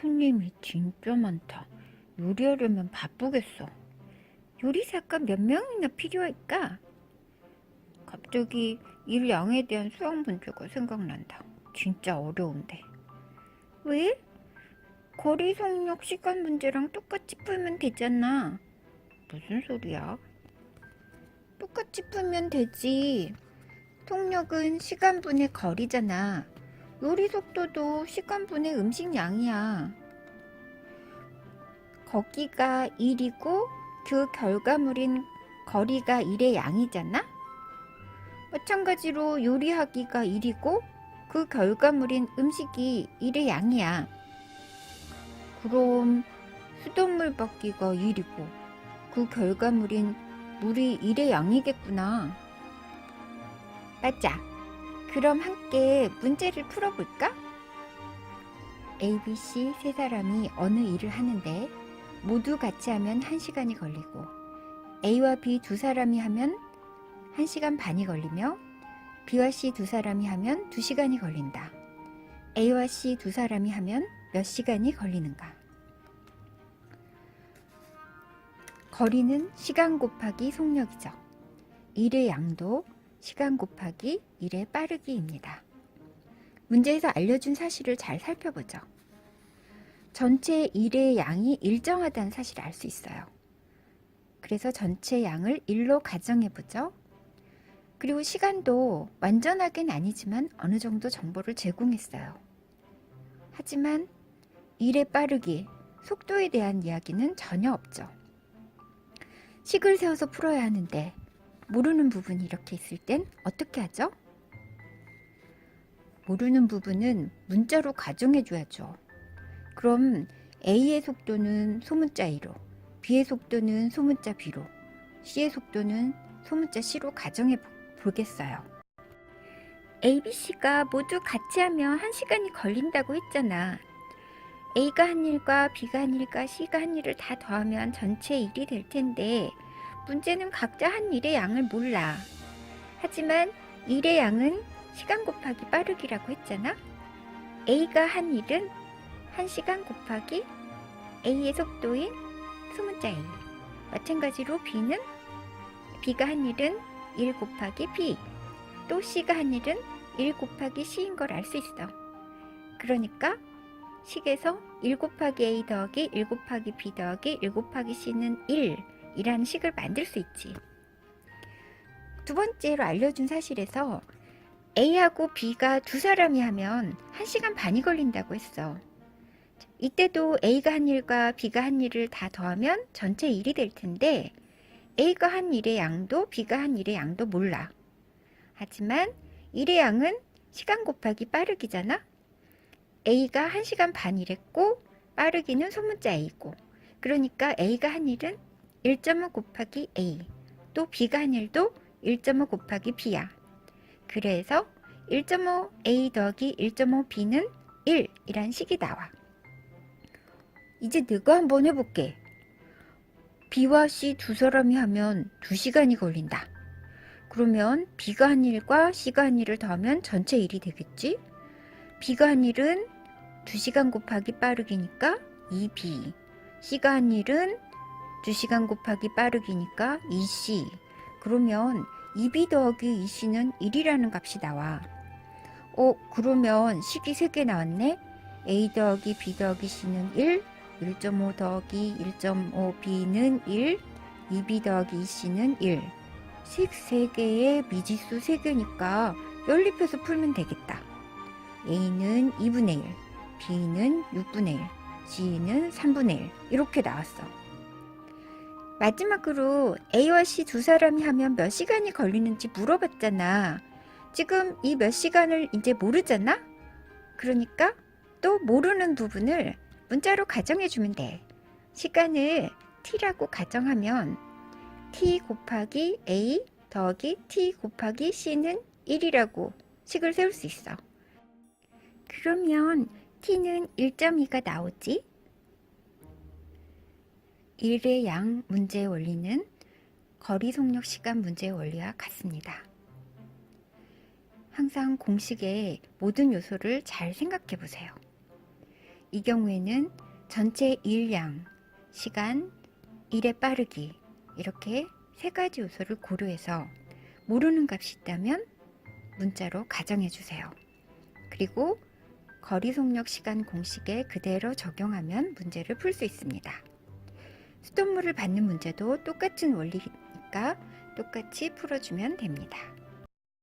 손님이 진짜 많다. 요리하려면 바쁘겠어. 요리사가 몇 명이나 필요할까? 갑자기 일 양에 대한 수학 문제가 생각난다. 진짜 어려운데. 왜? 거리 속력 시간 문제랑 똑같이 풀면 되잖아. 무슨 소리야? 똑같이 풀면 되지. 속력은 시간분의 거리잖아. 요리 속도도 시간분의 음식 양이야. 거기가 1이고 그 결과물인 거리가 1의 양이잖아? 마찬가지로 요리하기가 1이고 그 결과물인 음식이 1의 양이야. 그럼 수돗물 받기가 1이고 그 결과물인 물이 1의 양이겠구나. 맞아. 그럼 함께 문제를 풀어볼까? A, B, C 세 사람이 어느 일을 하는데 모두 같이 하면 1시간이 걸리고 A와 B 두 사람이 하면 1시간 반이 걸리며 B와 C 두 사람이 하면 2시간이 걸린다. A와 C 두 사람이 하면 몇 시간이 걸리는가? 거리는 시간 곱하기 속력이죠. 일의 양도 시간 곱하기 일의 빠르기입니다. 문제에서 알려준 사실을 잘 살펴보죠. 전체 일의 양이 일정하다는 사실을 알 수 있어요. 그래서 전체 양을 1로 가정해 보죠. 그리고 시간도 완전하게는 아니지만 어느 정도 정보를 제공했어요. 하지만 일의 빠르기, 속도에 대한 이야기는 전혀 없죠. 식을 세워서 풀어야 하는데 모르는 부분이 이렇게 있을 땐 어떻게 하죠? 모르는 부분은 문자로 가정해 줘야죠. 그럼 A의 속도는 소문자 A로, B의 속도는 소문자 B로, C의 속도는 소문자 C로 가정해 보겠어요. A, B, C가 모두 같이 하면 1시간이 걸린다고 했잖아. A가 한 일과 B가 한 일과 C가 한 일을 다 더하면 전체 일이 될 텐데 문제는 각자 한 일의 양을 몰라. 하지만 일의 양은 시간 곱하기 빠르기라고 했잖아. A가 한 일은 1시간 곱하기 A의 속도인 소문자 A. 마찬가지로 B는 B가 한 일은 1 곱하기 B. 또 C가 한 일은 1 곱하기 C인 걸 알 수 있어. 그러니까 식에서 1 곱하기 A 더하기 1 곱하기 B 더하기 1 곱하기 C는 1 이라는 식을 만들 수 있지. 두 번째로 알려준 사실에서 A하고 B가 두 사람이 하면 1시간 반이 걸린다고 했어. 이때도 A가 한 일과 B가 한 일을 다 더하면 전체 일이 될 텐데 A가 한 일의 양도 B가 한 일의 양도 몰라. 하지만 일의 양은 시간 곱하기 빠르기잖아. A가 1시간 반 일했고 빠르기는 소문자 A고 그러니까 A가 한 일은 1.5 곱하기 A 또 B가 한 일도 1.5 곱하기 B야. 그래서 1.5 A 더하기 1.5 B는 1 이란 식이 나와. 이제 내가 한번 해볼게. B와 C 두 사람이 하면 2시간이 걸린다. 그러면 B가 한 일과 C가 한 일을 더하면 전체 일이 되겠지? B가 한 일은 2시간 곱하기 빠르기니까 2B. C가 한 일은 2시간 곱하기 빠르기니까 2C. 그러면 2B 더하기 2C는 1이라는 값이 나와. 어, 그러면 식이 3개 나왔네? A 더하기 B 더하기 C는 1, 1.5 더하기 1.5B는 1, 2B 더하기 2C는 1. 식 3개에 미지수 3개니까 연립해서 풀면 되겠다. A는 2분의 1, B는 6분의 1, C는 3분의 1. 이렇게 나왔어. 마지막으로 A와 C 두 사람이 하면 몇 시간이 걸리는지 물어봤잖아. 지금 이 몇 시간을 이제 모르잖아? 그러니까 또 모르는 부분을 문자로 가정해주면 돼. 시간을 t라고 가정하면 t 곱하기 a 더하기 t 곱하기 c는 1이라고 식을 세울 수 있어. 그러면 t는 1.2가 나오지? 일의 양 문제의 원리는 거리 속력 시간 문제의 원리와 같습니다. 항상 공식의 모든 요소를 잘 생각해 보세요. 이 경우에는 전체 일량, 시간, 일의 빠르기 이렇게 세 가지 요소를 고려해서 모르는 값이 있다면 문자로 가정해 주세요. 그리고 거리 속력 시간 공식에 그대로 적용하면 문제를 풀 수 있습니다. 수돗물을 받는 문제도 똑같은 원리니까 똑같이 풀어주면 됩니다.